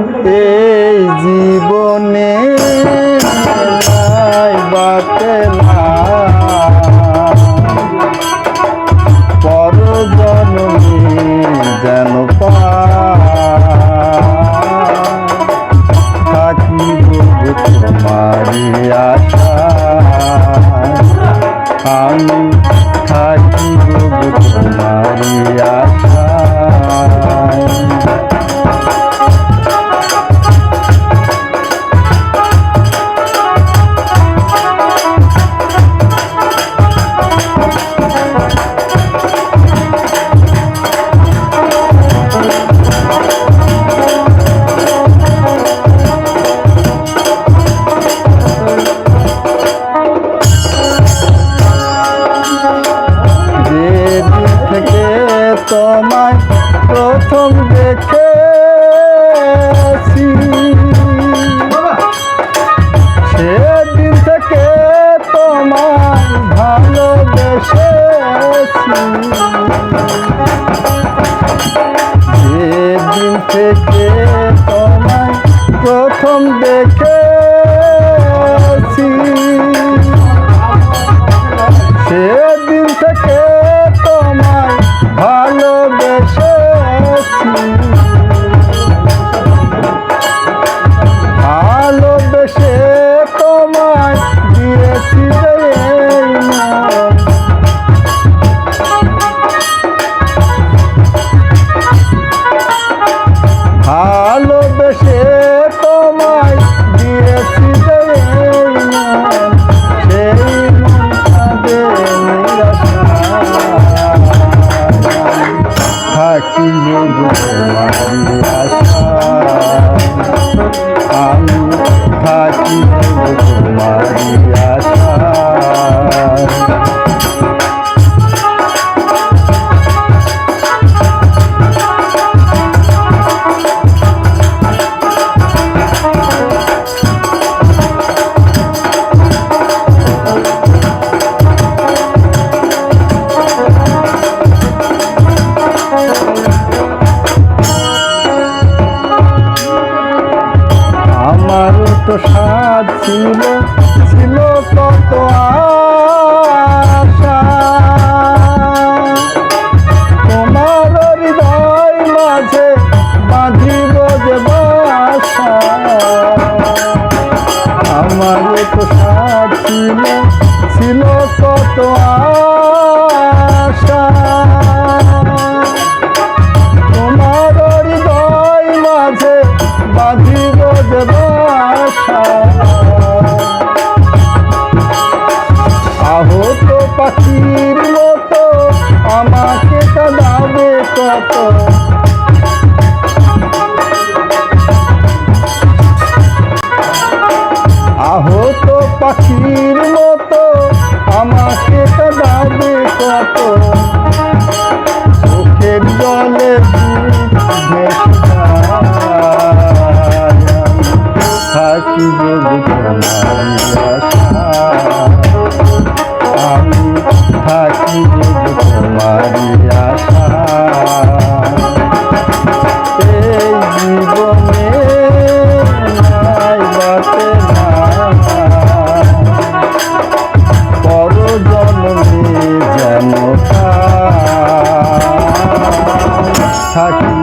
এই জীবনে নাই তোমায় প্রথম দেখেছি। সেদিন থেকে তোমায় ভালোবেসেছি। যেদিন থেকে তোমায় প্রথম দেখেছি। সেদিন তোমারি ছিল ছিল কত আশা। তোমার হৃদয় মাঝে বাঁধিব যে বাসা। আমারও তো ছিল ছিল কত আশা। থাকিব তোমারি আশা আমি থাকিব তোমারি আশা? এই জীবনে নাই বাতে পর জন্মে যেন থাকিব